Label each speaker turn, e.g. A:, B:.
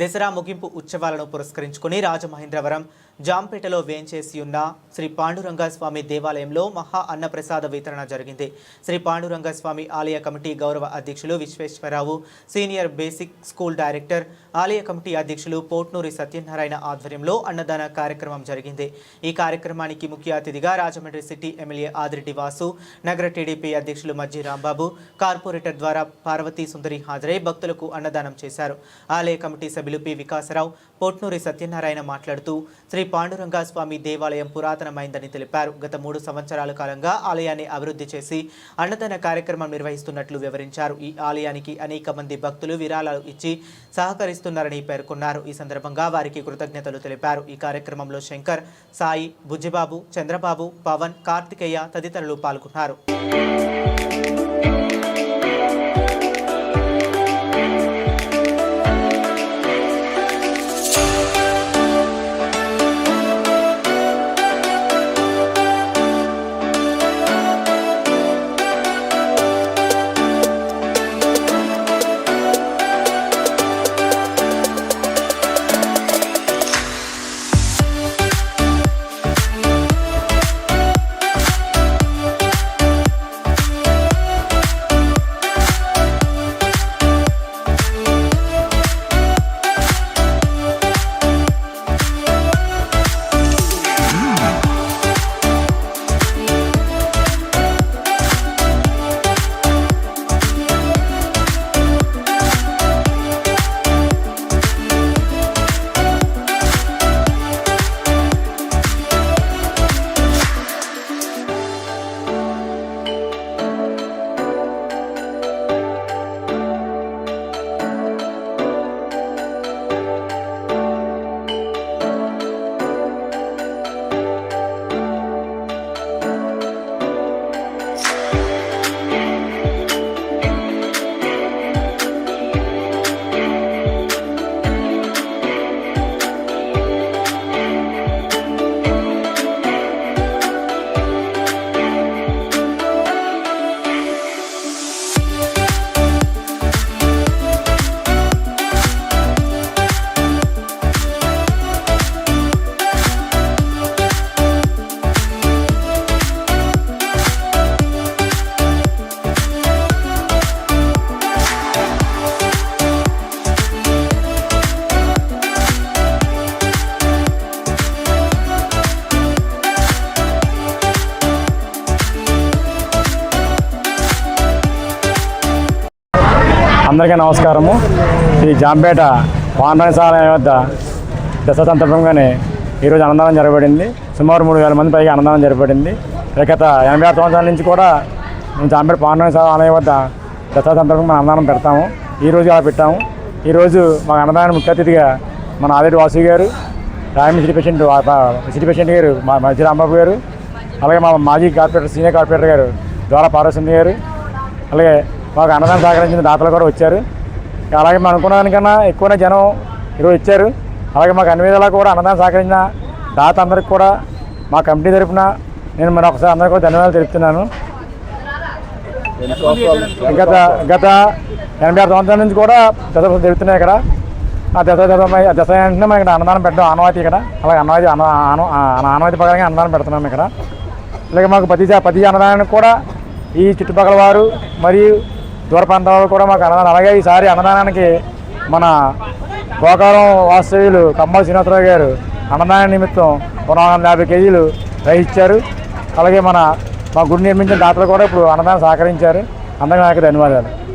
A: దసరా ముగింపు ఉత్సవాలను పురస్కరించుకుని రాజమహేంద్రవరం జాంపేటలో వేంచేసి ఉన్న శ్రీ పాండురంగ స్వామి దేవాలయంలో మహా అన్నప్రసాద వితరణ జరిగింది. శ్రీ పాండురంగ స్వామి ఆలయ కమిటీ గౌరవ అధ్యక్షులు Visweswararao senior basic school director ఆలయ కమిటీ అధ్యక్షులు పోట్నూరి సత్యనారాయణ ఆధ్వర్యంలో అన్నదాన కార్యక్రమం జరిగింది. ఈ కార్యక్రమానికి ముఖ్య అతిథిగా రాజమండ్రి సిటీ ఎమ్మెల్యే ఆదిరెడ్డి వాసు నగర టీడీపీ అధ్యక్షులు మజ్జి రాంబాబు కార్పొరేటర్ ద్వారా పార్వతీ సుందరి హాజరై భక్తులకు అన్నదానం చేశారు. ఆలయ కమిటీ సభ్యులు పి వికాసరావు పోట్నూరి సత్యనారాయణ మాట్లాడుతూ శ్రీ పాండురంగ స్వామి దేవాలయం పురాతనమైందని తెలిపారు. గత మూడు సంవత్సరాల కాలంగా ఆలయాన్ని అభివృద్ధి చేసి అన్నదాన కార్యక్రమం నిర్వహిస్తున్నట్లు వివరించారు. ఈ ఆలయానికి అనేక మంది భక్తులు విరాళాలు ఇచ్చి సహకరిస్తున్నారని పేర్కొన్నారు. ఈ సందర్భంగా వారికి కృతజ్ఞతలు తెలిపారు. ఈ కార్యక్రమంలో శంకర్ సాయి బుజ్జిబాబు చంద్రబాబు పవన్ కార్తికేయ తదితరులు పాల్గొన్నారు.
B: అందరికీ నమస్కారము. ఈ జాంపేట పాండవశాలయం వద్ద దసరా సందర్భంగానే ఈరోజు అన్నదానం జరగబడింది. సుమారు మూడు వేల మంది పైగా అన్నదానం జరగబడింది. గత ఎనభై ఆరు సంవత్సరాల నుంచి కూడా మేము జాంపేట పాండవశాల ఆలయం వద్ద దసరా సందర్భంగా మనం అన్నదానం పెడతాము. ఈరోజు అలా పెట్టాము. ఈరోజు మా అన్నదానం ముఖ్య అతిథిగా మన ఆదిరెడ్డి వాసు గారు రాయమ సిటీ పేషెంట్ సిటీ పేషెంట్ గారు మా మధ్య రాంబాబు గారు అలాగే మా మాజీ కార్పొరేటర్ సీనియర్ కార్పొరేటర్ గారు ద్వారా పార్వసింది గారు అలాగే మాకు అన్నదానం సహకరించిన దాతలు కూడా వచ్చారు. అలాగే మనం అనుకున్న దానికన్నా ఎక్కువనే జనం ఈరోజు వచ్చారు. అలాగే మాకు అన్ని విధాలా కూడా అన్నదానం సహకరించిన దాత అందరికి కూడా మా కంపెనీ తరఫున నేను మరి ఒకసారి అందరికీ కూడా ధన్యవాదాలు తెలుపుతున్నాను. గత గత ఎనభై ఆరు సంవత్సరాల నుంచి కూడా దశ జరుగుతున్నాయి ఇక్కడ. ఆ దశ దశ దశ అంటే మనం ఇక్కడ అన్నదానం పెట్టడం ఆనవాయితీ ఇక్కడ. అలాగే అన్నవాయితీ అన్న ఆన- ఆ- ఆనవాయితీ ప్రకారంగా అన్నదానం పెడుతున్నాం ఇక్కడ. అలాగే మాకు ప్రతి ప్రతి అన్నదానానికి కూడా ఈ చుట్టుపక్కల వారు మరియు దూర ప్రాంతాల కూడా మాకు అన్నదానం. అలాగే ఈసారి అన్నదానానికి మన గోకారం వాస్తవ్యులు కమ్మల శ్రీనివాసరావు గారు అన్నదాన నిమిత్తం ఒక వందల యాభై కేజీలు రహించారు ఇచ్చారు. అలాగే మన మా గుడి నిర్మించిన దాతలు కూడా ఇప్పుడు అన్నదానం సహకరించారు. అందరికీ నాకు ధన్యవాదాలు.